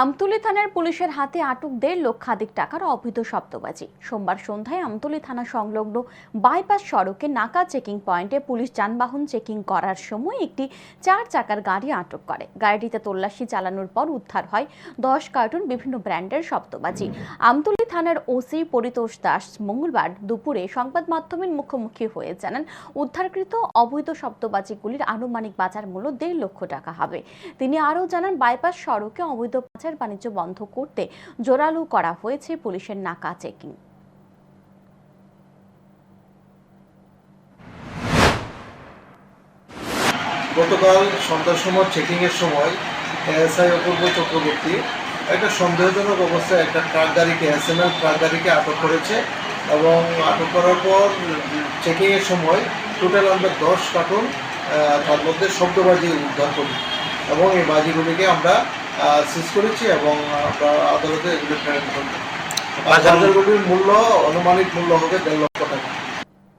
আমতলী থানার পুলিশের হাতে আটক দেড় লক্ষাধিক টাকার অবৈধ শব্দবাজি। সোমবার সন্ধ্যায় আমতলী থানা সংলগ্ন বাইপাস সড়কে নাকা চেকিং পয়েন্টে পুলিশ যানবাহন চেকিং করার সময় একটি চার চাকার গাড়ি আটক করে। গাড়িটিতে তল্লাশি চালানোর পর উদ্ধার হয় দশ কার্টুন বিভিন্ন ব্র্যান্ডের শব্দবাজি। আমতলী থানার ওসি পরিতোষ দাস মঙ্গলবার দুপুরে সংবাদ মাধ্যমের মুখোমুখি হয়ে জানান, উদ্ধারকৃত অবৈধ শব্দবাজিগুলির আনুমানিক বাজার মূল্য দেড় লক্ষ টাকা হবে। তিনি আরও জানান, বাইপাস সড়কে অবৈধ পাচার বাণিজ্য বন্ধ করতে জোরালো করা হয়েছে পুলিশের নাকা চেকিং। গতকাল সন্ধ্যার সময় চেকিংয়ের সময় এএসআই অপূর্ব চক্রবর্তী একটা সন্দেহজনক অবস্থায় একটা ট্রাক গাড়িকে এসএমএল ট্রাক গাড়িকে আটক করেছে এবং আটক করার পর চেকিংয়ের সময় টোটাল আমরা দশ কার্টুন তার মধ্যে শব্দবাজি উদ্ধার করি এবং এই বাজিগুলিকে আমরা সিজ করেছি এবং আমরা আদালতে এগুলো ফেরত করব। আর মূল্য আনুমানিক মূল্য হবে দেড় লক্ষ টাকা।